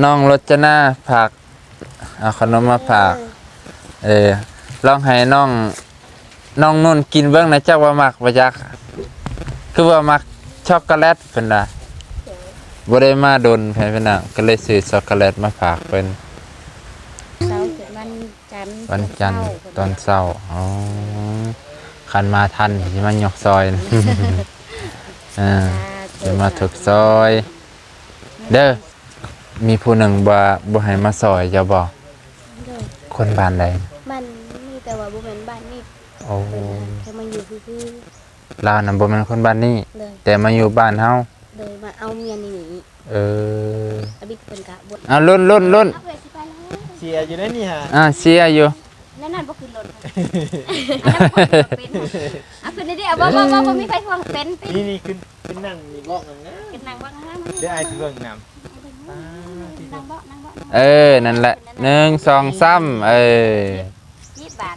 น้องรจนาผักเอาขนมมาฝากเออลองให้น้องน้องนุ่นกินเบื้องในะจักว่ามักบ่จักคือว่ามักช็อกโกแลตเพิ่นน่ะบ่ได้มาดนเพิ่นเพิ่นน่ะก็เลยซื้อช็อกโกแลตมาฝากเพิ่นเสาร์เกิดวันจันทร์วันจันทร์ตอนเช้าอ๋อคันมาทันสิมายกซอยนะอ่าสิมาถึกซอย เด้อ มีผู้หนึ่งบ่บ่ให้มาซอยจะบ่โดยคนบ้านใดมันมีแต่ว่าบ่แม่นบ้านนี่โอ้เพิ่นน่ะแค่มาอยู่ซื่อลาวนั่นบ่แม่นคนบ้านนี้ ๆเลยแต่มาอยู่บ้านเฮาเลยมาเอาเมียนี่หนีเอออบิกเพิ่นกะบ่อะรุ่นรุ่นรุ่นเอาไปสิไปแล้วเชียร์อยู่ได้นี่ฮะอะเชียร์อยู่นั่นนั่นบ่ขึ้นรถค่ะอันนั้นบ่ขึ้นรถเป็นเอาขึ้นได้ดิเอาบ่บ่บ่บ่มีไฟทวงเป็นเป็นนี่นี่ขึ้นขึ้นนั่งมีบอกกันนะขึ้นนั่งบ่นะเดี๋ยวไอ้สิเบิ่งนำอ่าที่นั่งบ่นั่งบ่ เออ นั่นแหละหนึ่งสองสามเออ ยี่บาท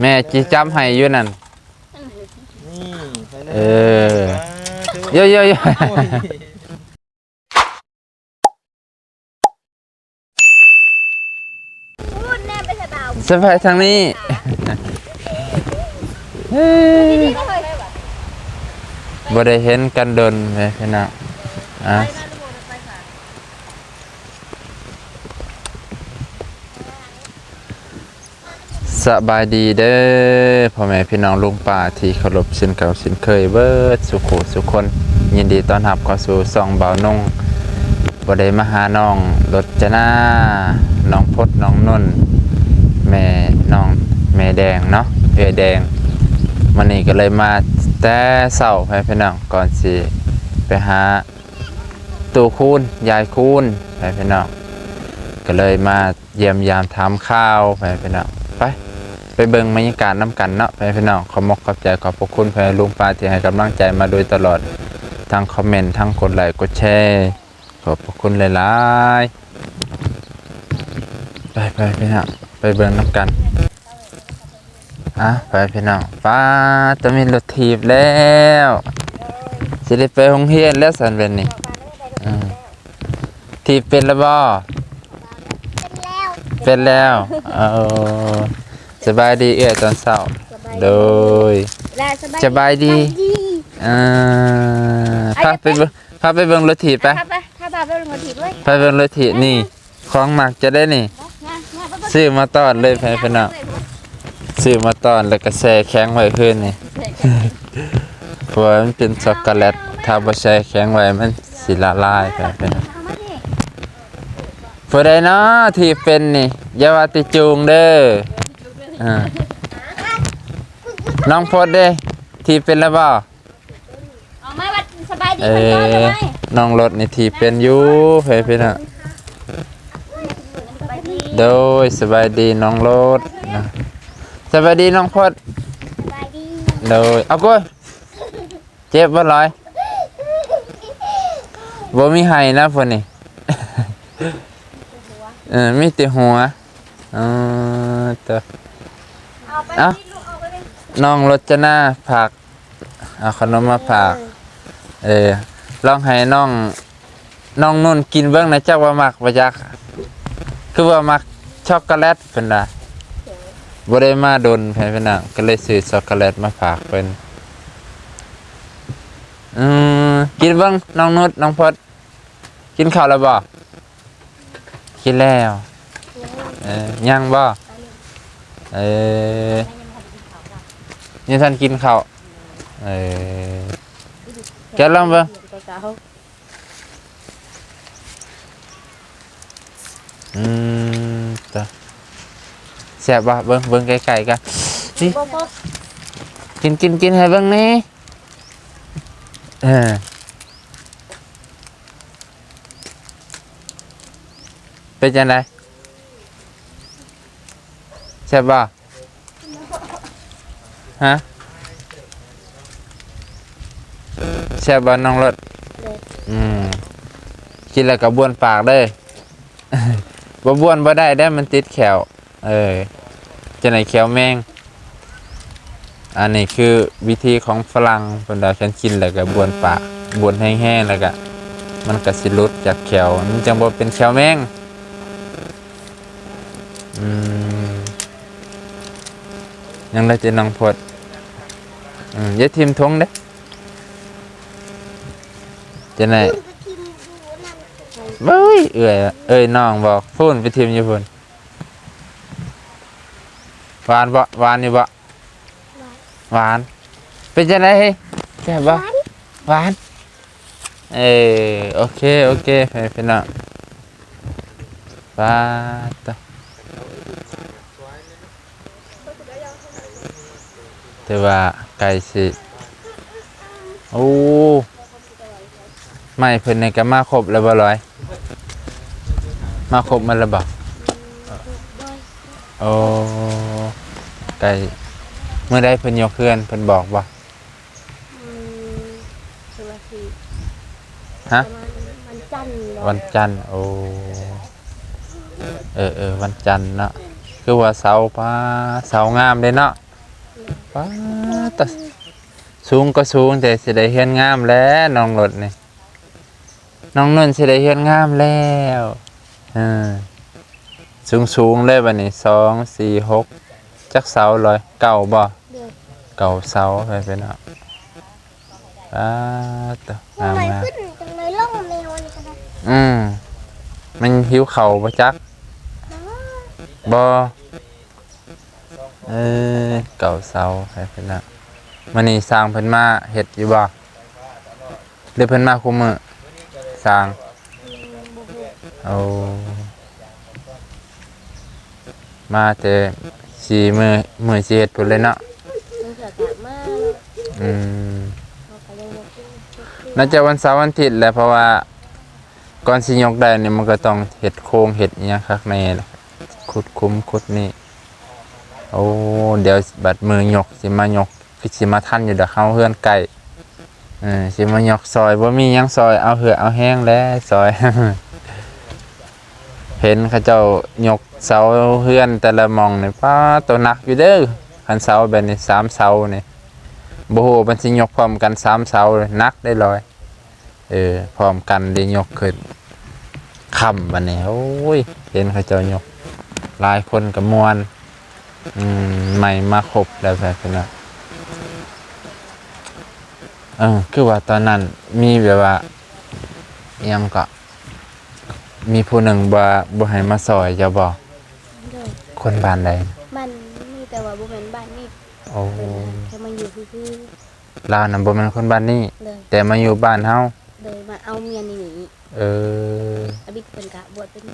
แม่จีจำให้อยู่นั่น นี่ไปเลยเออถือเยอะเยอะเยอะ โอ้ย พูดแน่ไปสบายสบายทางนี้เฮ้ยนี่ก็เคยบ่ได้เห็นกันดนเลยพี่น้องอะ สบายดีเด้อพ่อแม่พี่น้องลุงป่าที่เคารพชินเก่าชินเคยเบิดสุขสุขคน ยินดีต้อนรับเข้าสู่ส่องเบาวนงบ่ได้มาหาน้องรถจนาน้องพดน้องนุ่นแม่น้องแม่แดงเนาะเอือแดงมันนี้ก็เลยมาแต่เศร้าไปพี่น้องก่อนสิไปหาตู่คูณยายคูณไปพี่น้องก็เลยมาเยี่ยมยามถามข้าวไปพี่น้อง ไปไปเบิ่งบรรยากาศน้ำกันเนาะไปพี่น้องขอมกขอบใจขอบพระคุณไปลุงป้าที่ให้กำลังใจมาโดยตลอดทั้งคอมเมนต์ทั้งกดไลค์กดแชร์ขอบพระคุณหลายๆไปไปพี่น้องไปเบิ่งน้ำกันอะไปพี่น้องป้าจะมีรถถีบแล้วสิได้ไปโรงเรียนแล้วสันเป็นนี่อืมถีบเป็นแล้วบ่เป็นแล้วเอา สบายดีเอื้อตอนเช้า โดยได้สบายสบายดีอ่าพาไปเบิ่งพาไปเบิ่งรถถีบไปถ้าไปถ้าบาปเราลงถีบด้วยไปเบิ่งรถถีบนี่ ของหมักจะได้นี่งานงานซื้อมาตอนเลยพี่น้องซื้อมาตอนแล้วก็แช่แข็งไว้คืนนี่เพราะว่ามันเป็นช็อกโกแลตถ้าบ่แช่แข็งไว้มันสิละลายไปเป็นเอามาดิผู้ใดเนาะที่เป็นนี่อย่าว่าติจูงเด้ออ่า น้องพดเด้ที่เป็นแล้วบ่เอามาวัดสบายดีเอคนก่อนอเลยน้องรถนี่ที่เป็นอยู่เพิ่นพี่น้องสบายดีโดยสบายดีน้องรถนะสบายดีน้องพดสบายดีโดยเอาก้อยเจ็บบ่ลอยบ่มีไห้นะพวกนี้เออมีแต่หัวเออแต่เอาไป เอ้าลูกเอน้องรจนาผักเอาขนมมาฝากเออลองให้น้องน้องนุ่นกินเบื้องในะจักว่ามักบ่จักคือว่ามักช็อกโกแลตเพิ่นน่ะบ่ได้มาดนเพิ่นเพิ่นน่ะก็เลยซื้อช็อกโกแลตมาฝากเพิ่นอืมกินเบิ่งน้องนุชน้องพดกินข้าวแล้วบ่กินแล้วเออยังบ่ เออนี่ท่านกินข้าวเออแกลองเบิ่งอืมตะแซ่บบ่เบิ่งเบิ่งไกลๆกันนี่กินกินกินให้เบิ่งนี่เออเป็นจังได แซ่บบ่ฮะแซ่บบ่น้องรถอืมกินแล้วก็บ้วนปากเด้อบ่บ้วนบ่ได้ได้อมันติดแขวเออจะไหนแขวแมงอันนี้คือวิธีของฝรั่งเพิ่นว่าฉันกินแล้วก็บ้วนปากบ้วนแห้งๆแล้วก็มันก็สิหลุดจากแขวมันจังบ่เป็นแขวแมงอืม ยังได้จะน้องพดอืมอย่าทิมทงเด้จะไหนเบ้ยเอื่อยเอ้ยน้องบอกพูนไปทิมอยู่พูนหวานบ่หวานอยู่บ่หวาน เป็นจังไดเฮ้ยแซ่บบ่หวาน เออโอเค โอเคไปเป็นอะปาตะ แต่ว่าไก่สิโอ้ไม่เพิ่นในก็มาครบแล้วบ่ร้อย มาครบมันแล้วบ่โอ้ไก่เมื่อใดเพิ่นยกเคลื่อนเพิ่นบอกบ่อืมสวัสดีฮะวันจันทร์บ่วันจันทร์โอ้เออเออวันจันทร์เนาะคือว่าเสาป้าเสางามเลยเนาะ ป้าแตะสูงก็สูงแต่สิได้เฮือนงามแล้วน้องรถนี่น้องนุ่นสิได้เฮือนงามแล้วเออสูงสูงเลยบัดนี้สองสี่หกจักเสาเลยเก่าบ่เดือนเก่าเสาไปเป็นเนาะป้าแตะงามงามจังเลยล่องแมวนี่ก็ได้อืมมันหิวเข่าวบ่จักบอ เออเก่าเซาใครเพิ่นน่ะมันนี่สร้างเพิ่นมาเฮ็ดอยู่บ่หรือเพิ่นมาคุมมือสร้างเอามาแต่สีมือมือสิเฮ็ดพุ่นเลยเนาะมันเกิดจากมาเนาะอืมเขาก็ยังบ่กินน่าจะวันเสาร์วันอาทิตย์แหละเพราะว่าก่อนสิยกได้เนี่ยมันก็ต้องเห็ดโครงเห็ดอหยังคักในแหละขุดคุ้มขุดนี่ โอ้เดี๋ยวบัดมือยกสิมายกคือสิมาทันอยู่เดี๋ยวเข้าเฮือนไก่เออสิมายกซอยบ่มียังซอยเอาเหือเอาแห้งแล้วซอย เห็นเขาเจ้ายกเสาเฮือนแต่ละมองเนี่ยป้าตัวหนักอยู่เด้อคันเสาแบบนี้สามเสาเนี่โบโหมันสิยกพร้อมกันสามเสาเลยนักได้ลอยเออพร้อมกันได้ยกขึ้นคำบันนี้โอ้ยเห็นเขาเจ้ายกหลายคนกับมวน อืมใหม่มาครบแล้วแบบนั้นเออคือว่าตอนนั้นมีแบบว่าอิหยังก็ มีผู้หนึ่งบ่บ่ให้มาซอยจะบอกเดือนคนบ้านใดมันมีแต่ว่าบ่แม่นบ้านนี่โอ้เพิ่นน่ะแค่มาอยู่คือลาวน่ะบ่แม่นคนบ้านนี้ ๆเลยแต่มาอยู่บ้านเฮาเลยมาเอาเมียนี่หนีเอออบิดเพิ่นกะบวชเป็น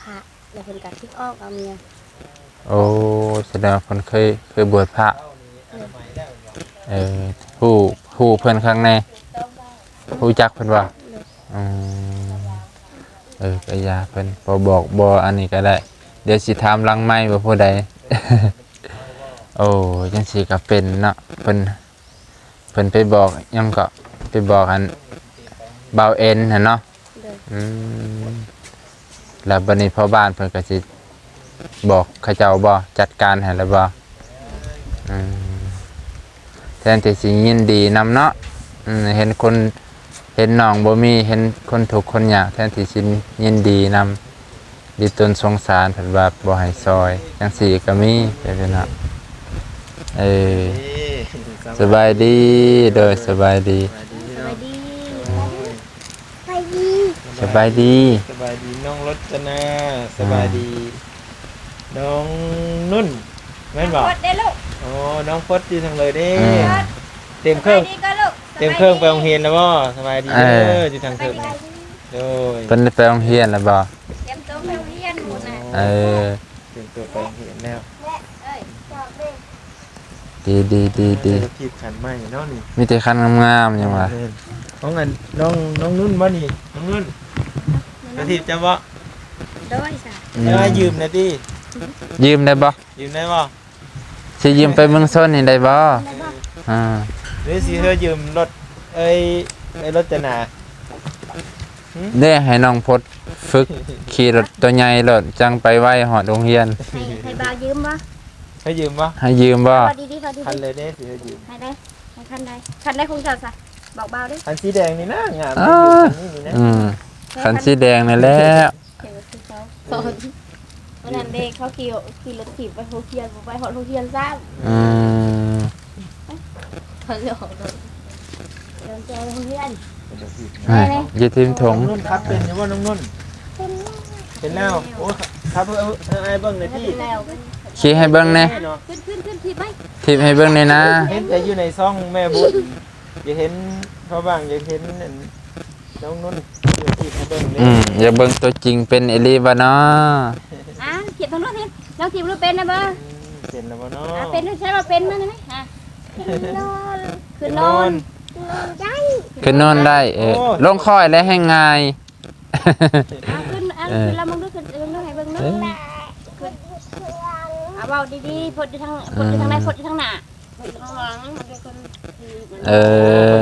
พระแล้วเพิ่นกะคิดออกเอาเมีย โอ้แสดงว่าเพิ่นเคยเคยบวชพระเออผู้ผู้เพิ่นข้างในผู้จักเพิ่นว่าเลยอืมเออก็อยาเพิ่นบ่บอกบ่อันนี้ก็ได้ เดี๋ยวสิถามหลังไม้ว่าผู้ใดโอ้จังซี่ก็เป็นเนาะเพิ่นเพิ่นไปบอกยังก็ไปบอกอันเบาเอ็นหั่นเนาะเลยอืมแล้วบัดนี้พ่อบ้านเพิ่นก็สิ บอกเขาเจ้าบ่จัดการให้แล้วบ่อืมแทนที่สิยินดีนำเนาะอืมเห็นคนเห็นน้องบ่มีเห็นคนทุกข์คนยากแทนที่สิยินดีนำดีตนสงสารเพิ่นว่าบ่ให้ซอยจังซี่ก็มีเป็นเนาะเออสบายดีโดยสบายดีสวัสดีสบายดี สบายดีน้องรจนาสบายดี น้องนุ่นแม่นบอกกดได้ลูกโอ้น้องพดอยู่ทางเลยเด้อืมเต็มเครื่อง สบายดีก็ลูกเต็มเครื่องไปโรงเรียนแล้วบ่สบายดีเอเด้ออ อยู่ทางสเคบารื่ยองดีโดยเพิ่นได้ไปโรงเรียนแล้วบ่เตรียมตัวไปโรงเรียนหมดน่ะเออเต็มตัวไปโรงเรียนแล้วเอ้ยดีดีดีดีเจอทีบขันใหม่เนาะนี่มีแต่คันงามๆยังวะเออน้องอันน้องน้องนุ่นบ่นี่น้องนุ่นกระทิบจะบ่โด้วยจ้ะอืมจะยืมหนะติ ยืมได้บ่ยืมได้บ่สิยืมไปเมืองส้นนี่ได้บ่อ่าหรือสิเธอยืมรถเอ้ยไอ้รถจะหนาเด้ให้น้องพดฝึกขี่รถตัวใหญ่รถจังไปไว้หอดโรงเรียนให้ให้บ่าวยืมบ่ให้ยืมบ่ให้ยืมบ่พอดีดีพอดีคันดีเลยเด้สิเธอยืมให้ได้ให้คันได้คันได้คงจะซะบอกเบาเด้ออันสีแดงนี่นะงามอ่านี่นี่นะอืมคันสีแดงนั่นแหละเดี๋ย วคือเขาสอนวันนั้นเด็กเขาขี่ขี่รถถีบไปโฮเทียนไปหอดโฮเทียนซ้อืมำเขาจะหอดเลยเดินเจอโฮเทียนอะอยู่ทีมถงน้องนุ่นครับเป็นอยู่ว่าน้องนุ่นเป็นแล้วโอ้ครับเออเออไอ้เบิ้งเลยแล้วที่เป็นแล้วขี่ให้เบิ่งแหน่เนาะขึ้นขึ้นขึ้นถีบไหมทีมให้เบิ่งในอยนะเห็นแต่อยู่ในซ่องแม่บุญอย่าเห็นเขาบ้างอย่าเห็นอันน้องนุ่นอยู่ที่ให้เบิ้งเลยอืมอย่าเบิ่งตัวจริงเป็นเอลีบ่เนาะอะถีบทางโน้นทีเราถีบรู้เป็นนะเบ้อเป็นแล้วบ่เนาะอะเป็นใช่ป่ะเป็นมั้ยไหมฮะนอนคือนอนได้ขึ้นนอนได้เออลงค่อยและให้ง่ายเอาขึ้นเอาขึ้นแล้วมึงดูขึ้นมึงดูให้เบิ่งนึงขึ้นเอาเบาดีๆพดอยู่ทางพดอยู่ทางไหนพดอยู่ทางหน้าพดอยู่ทางหลังมันเป็นคนเออ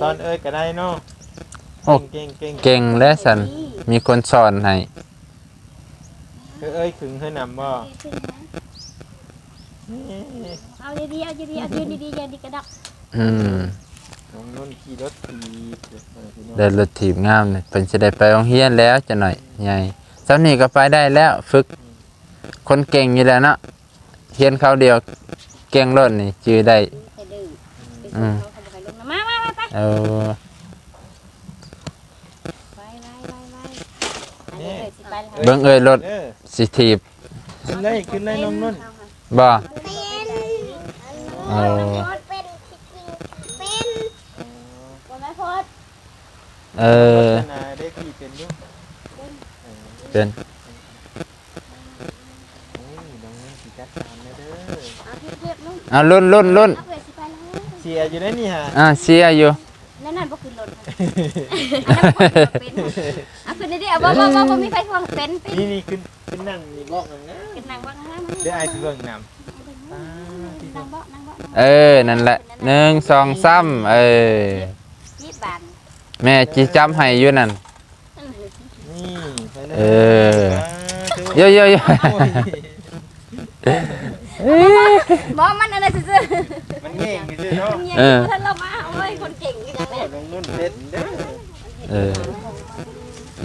สอนเอ้ยก็ได้เนาะโอ้ เก่งเก่งเก่งและสันมีคนสอนให้ เอ้ยเอ้ยขึงให้นำบ่เอาดีๆเอาดีๆเอาดีๆอย่าดีกระดักอืมน้องนุ่นขี่รถถีบเดี๋ยวเออพี่น้องได้รถถีบงามเนี่ยเพิ่นสิได้ไปโรงเรียนแล้วจะหน่อยใหญ่เจ้านี่ก็ไปได้แล้วฝึก คนเก่งอยู่แล้วเนาะเรียนเขาวเดียวเก่งรถนี่จือได้ให้ดื้อไปส่งเขาเขาบอกให้ลงนะมามามาไปเออ ไปไปไปไปอันนี้เอ้ยสิไปแล้ว เบิ่งเอ้ยรถเออสิถีบขึ้นเลยขึ้นเลยน้องนุ่นบ่เออเป็นเป็นวันไหนพดเออพัฒนาได้ขี่เป็นอยุ่เป็นโอ้ยน้องนุ่นขี่จัดการเลยเด้อเอาเทียบๆนู่นเอารุ่นรุ่นรุ่นเอาเอ้ยสิไปแล้วเชียร์อยู่ได้นี่ฮะอ่าเสียอยู่ นั่นนั่นบ่ขึ้นรถค่ะอันนั้นบ่ขึ้นรถเป็นเอาขึ้นดิเอาบ่บ่บ่บ่มีไฟทวงเป็นเป็นนี่นี่ขึ้นขึ้นนั่งนี่บอกหนังนะขึ้นนั่งบ่นั่งเดี๋ยวไอ้สิเบิ่งนำอ่าที่นั่งบ่นั่งบ่เออ นั่นแหละหนึ่งสองสามเออ ยี่บานแม่จีจำให้อยู่นั่น นี่ไปเลยเออถืว่าเยอะเยอะเย อะโอ้ยบ่มันอะไรซื่อมันเง่งอยู่ซื่อเนาะๆยังบ่ทันเรามาโอ้ยคนเก่งอยู่จังโอ้เลยน้องนุ่นเด็ดเด้อเออ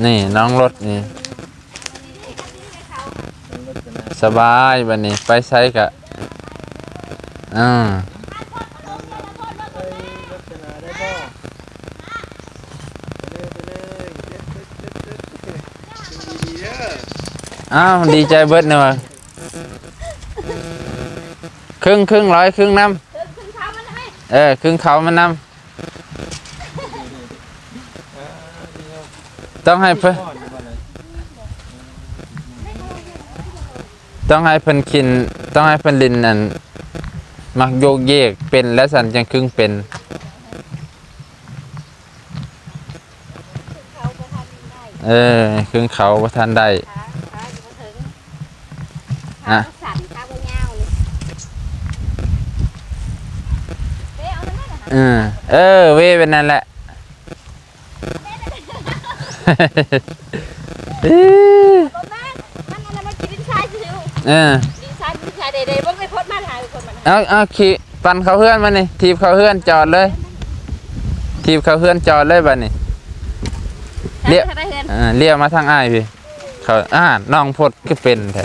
นี่น้องรถนี่น้องนุ่นจะนาสบายบันนี้ไปใช้กะอ่าเอ้ยรถจะนาได้บ่ไปเลยไปเลยเด็ดเด็ดเด็ดเด็ดเด็ดดีๆเด้ออ้าว ดีใจเบิดเนอะ ครึ่งครึ่งร้อยครึ่งน้ขึ้นเท้ามันได้ไหมำเออครึ่งเขามันน้อ่าดีเนาะำต้องให้เพิ่นก่อนดีกว่าเลยต้องให้เพิ่นกิน ต้องให้เพิ่นลินนั่นมักโยกเยกเป็นและสันจังครึ่งเป็นเขาบ่ทันได้เออครึ่งเขาว่าทันได้ขาขาอยู่บ่ถึงอะ ขาสั่นขาบ่ยาวเลยเอ๊ะเอาตรงนั้นน่ะหาเออเออเวเป็นนั่นแหละ เอ้ยบ่แม่นมันอะไรมันกินดินทรายซื่อเออๆดินทรายดินทรายเด้ๆบ่ไปพดมาหาคนมันเอาเอาขี่ปั่นเขาเพื่อนมานี่ทีบเขาเพื่อนจอดเลย ทีบเขาเพื่อนจอดเลยบัดนี้ เรียกไปเฮือนอ่าเรียกมาทางอ้ายพี่เขาอ่าน้องพดก็เป็นแท้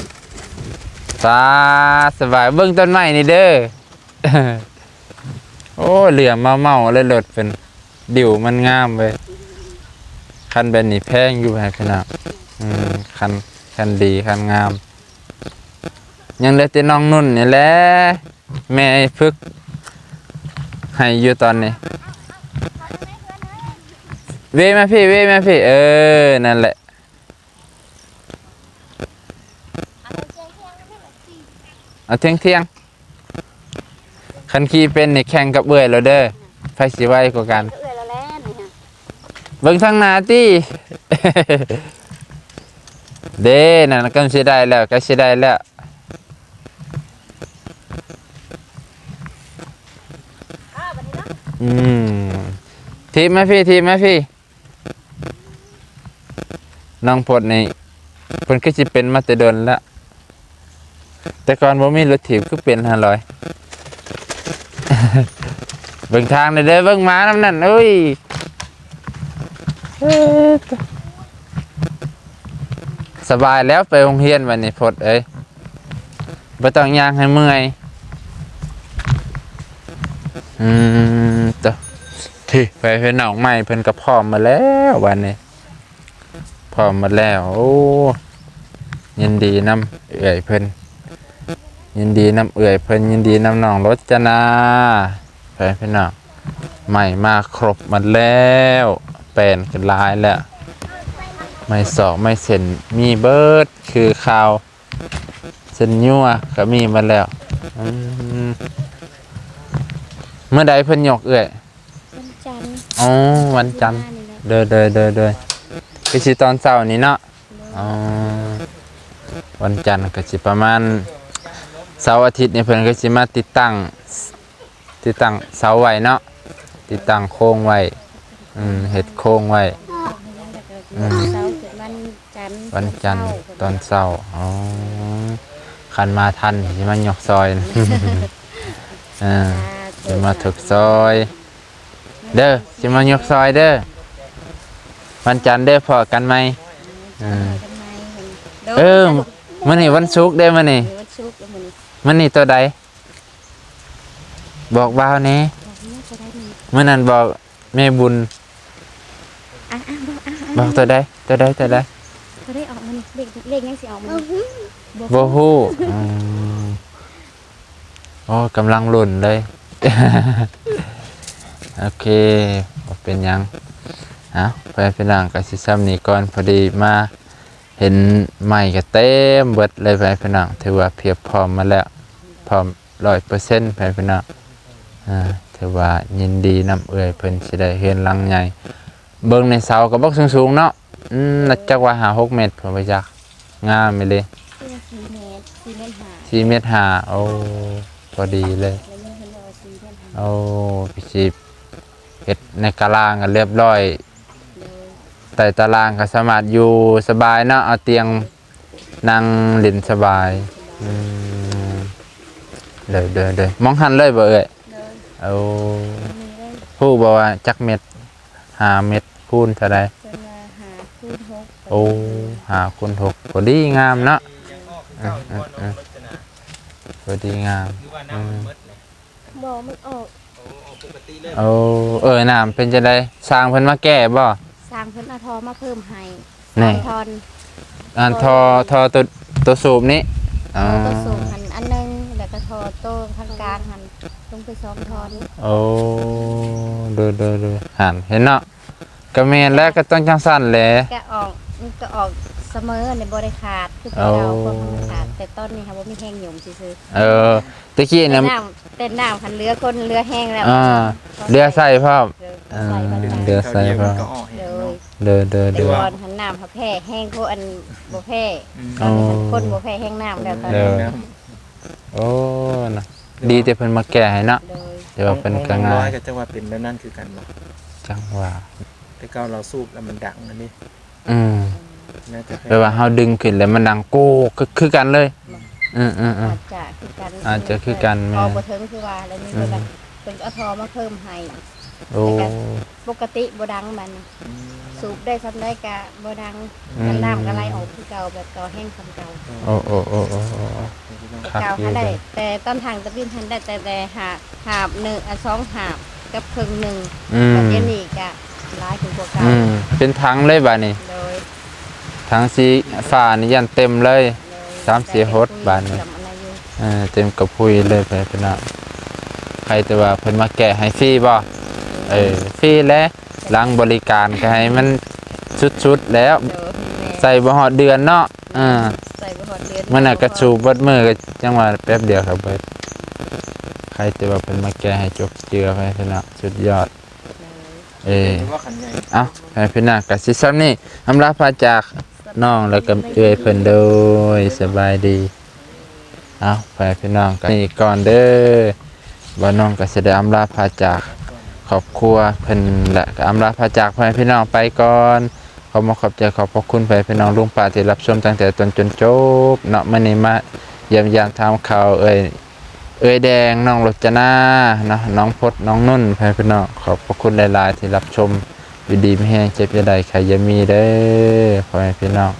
ตาสบายเบิ่งต้นไม้นี่เด้อ โอ้เหลือมาเมาเลยรถเป็นดิวมันงามเว้ยคันแบบนี้แพงอยู่ให้พี่น้องอืมคันคันดีคันงาม ยังเหลือแต่น้องนุ่นนี่แหละแม่พึกให้อยู่ตอนนี้ เวมาพี่เวมาพี่ เออ นั่นแหละเอาเที่ยงเที่ยง คันขี่เป็นนี่แข่งกับเบื่อยแล้วเด้อไฟสิไวกว่ากัน เอื้อยแล้วและนี่ฮะเบิ่งทางหน้าติ เด้นั่นก็สิได้แล้วก็สิได้แล้วอ้าวบัดนี้เนาะอืมทีมไหมพี่ทีมไหมพี่น้องพดนี่เพิ่นก็สิเป็นมาแต่เดินแล้วแต่ก่อนบ่มีรถถีบคือเป็น500 เบิ่งทางเลยเด้อเบิ่งหมาน้ำนั่นเอ้ยเอ๊ะสบายแล้วไปโรงเรียนวันนี้พดเอ้ยบ่ต้องย่างให้เมื่อยอืมตัวที่ไปเพิ่นออกใหม่เพิ่นก็พร้อมมาแล้ววันนี้พร้อมมาแล้ว โอ้ยินดีนำเอื่อยเพิ่น ยินดีนำเอื่อยเพิ่นยินดีนำน้องรจนาไปพี่น้องใหม่มาครบหมดแล้วแปลนกันลายแล้วไม่สอกไม่เส้นมีเบิร์ดคือข่าวเส้นยั่วก็มีมาแล้วอืมเมื่อใดเพิ่นยกเอ่ยวันจันทร์อ๋อวันจันทร์นี่แหละเด้อเด้อเด้อเด้อคือสิตอนเช้านี้เนาะอ๋อวันจันทร์ก็สิประมาณ เสาร์อาทิตย์นี่เพิ่นก็สิมาติดตั้ง ติดตั้งเสาไว้เนาะติดตั้งโครงไว้อืมเฮ็ดโครงไว้ อืม เสาร์ถึงวันจันทร์วันจันทร์ตอนเช้าอ๋อคันมาทันสิมายกซอยนะอ่าสิมาถึกซอย เด้อสิมายกซอยเด้อวันจันทร์เด้อพอกันไหมอ่ากันไหมเออมื้อนี้วันศุกร์เด้อมื้อนี้เดี๋ มื้อนี้มื้อนี้ตัวใด บอกบ่าวแหน่บอกแม่จะได้มีมื้อนั้นบอกแม่บุญอะอะบอกอะบอกตัวใดตัวใดตัวใดจะได้ออกมานี่เลขเลขยังสิออกมานี่บ่ฮู้อืมโอ้กำลังลุ่นเลย โอเคบ่เป็นหยังเอาไปพี่น้องก็สิซ้ำนี้ก่อนพอดีมา เห็นใหม่ก็เต็มเบิดเลยไปพี่น้องถือว่าเพียบพร้อมมาแล้ว พร้อม100%ไปพี่น้องอ่าถือว่ายินดีนำเอ่ยเพิ่นสิได้เฮ็ดหลังใหญ่เบิ่งในเสาก็บ่สูงๆเนาะอืมน่าจักว่า5 6เมตรผมไปจักงามไปเลยสี่เมตรสี่เมตรห้าสี่เมตรห้าโอ้พอดีเลยแล้วยังเพิ่นบอาสี่เมตรห้าโอ้พี่ชีพเฮ็ดในตารางกันเรียบร้อยเลยแต่ตารางก็สามารถอยู่สบายเนาะเอาเตียงนั่งเล่นสบายอืม เด้อเด้อเด้อมองหันเลยบ่เอ่ยเลยเอามีได้ผู้บอกว่าจักเม็ดห้าเม็ดคูณเท่าใดเพิ่นว่าหาคูณหกโอ้ห้าคูณหกพอดีงามเนาะยังออกเก่าอยู่บ่น้องรจนาพอดีงามคือว่าน้ำมันหมดเลยบอกมันออกโอ้ออกปกติเลยโอ้เออน้ำเป็นจังไดสร้างเพิ่นมาแก้บ่สร้างเพิ่นเอาทอมาเพิ่มให้นี่ทอนอ่านทอทอตัวตัวสูบนี้อ๋อก็สูงหันอันหนึง แล้วก็ทอโต้ทางกลางหันลงไปสองทอนโอ้ดูดูดูหันเห็นเนาะก็แม่นแล้วก็ต้องจังสั่นแหละก็ออกมันก็ออกเสมอในบ่ได้ขาดคือเอาเก่าพวกมันขาดแต่ต้นนี้ค่ะบ่มีแห้งหยุ่มซื่อเออตะกี้ๆเนี่ยน้ำเป็นน้ำคันเรือคนเรือแห้งแล้วอ่าเรือใส่พร้อมเรืออ่าใส่บันไดเรือเขาเดียวมันก็ออกเลเห็นยเนาะเด้อเด้อแต่เด้อก่อนหันน้ำพระแพร่แห้งพวกอันบ่แพร่อืมตอนนี้หันคนบ่แพร่แห้งน้ำแล้วตอนเด้นี้อ โอ้นะดีแต่เพิ่นมาแก้ให้เนาะเลยเดี๋ยวาเพิ่นก็น้องง่าร้อยยกับจังหวะเป็นแบบนั้นคือกันบ่จังหว่า แต่เก่าเราสูบแล้วมันดังอันนี้อืมน่าจะแปลว่าเฮาดึงขึ้นแล้วมันดังโก้คือคือกันเลย อืมอืมอืม อาจจะคือกันอาจจะคือกันแม่ พอบ่ถึงคือว่าแล้วนี่เพิ่นก็เพิ่นเอาทอมาเพิ่มให้ โอ้ ปกติบ่ดังมัน อืมสูบได้ซำได้กะบ่ดังอืม กันน้ำก็ไหลออกคือเก่าแบบเก่าแห้งซำเก่าโอ้โอ้โอ้โอ้โอ้ครับ เก่าอยู่หันได้เลยแต่ต้นทางตะบินหันได้แต่แต่หาบหาบหนึ่งอะสองหาบกับครึ่งหนึ่งอืมแต่เดี๋ยวนี้กะหลายถึงกว่าเก่าอืมเป็นถังเลยบาดนี้โดยถังสีฟ้านี่ยันเต็มเลย โดยสามสี่ฮดบาทนี่ จำอะไรอยู่เออเต็มกระพุยเลยไปพี่น้องใครแต่ว่าเพิ่นมาแกะให้ฟรีบ่เออฟรีและหลังบริการก็ให้มันชุดๆแล้ว โดยแม่ใส่บ่ฮอดเดือนเนาะอ่า ใส่บ่ฮอดเดือนมันน่ะกระชูบเบิดมือก็จังว่าแป๊บเดียวครับเบิดใครแต่ว่าเพิ่นมาแกะให้จบเจือไปพี่น้องสุดยอด เออเห็นว่าขันใหญ่เอาไปพี่น้องก็สิซ้ำนี่อำลาพาจากน้องแล้วก็เอื้อยเพิ่นโดยสบายดีเอาไปพี่น้องกันนี่ก่อนเด้อว่าน้องก็สิได้อำลาพาจากครอบครัวเพิ่นและก็อำลาพาจากพ่อแม่พี่น้องไปก่อน ขอมาขอบใจขอบพระคุณไปพี่น้องลุงป่าที่รับชมตั้งแต่ต้นจนจบเนาะมันนี้มาเยี่ยมยามทำข่าวเอ้ยเอ้ยแดงน้องรจนาเนาะน้องพดน้องนุ่นพี่พี่น้องขอบพระคุณหลายๆที่รับชมวิดีไม่แห้งเจ็บจะใดใครยามีเด้อพ่อแม่พี่น้อง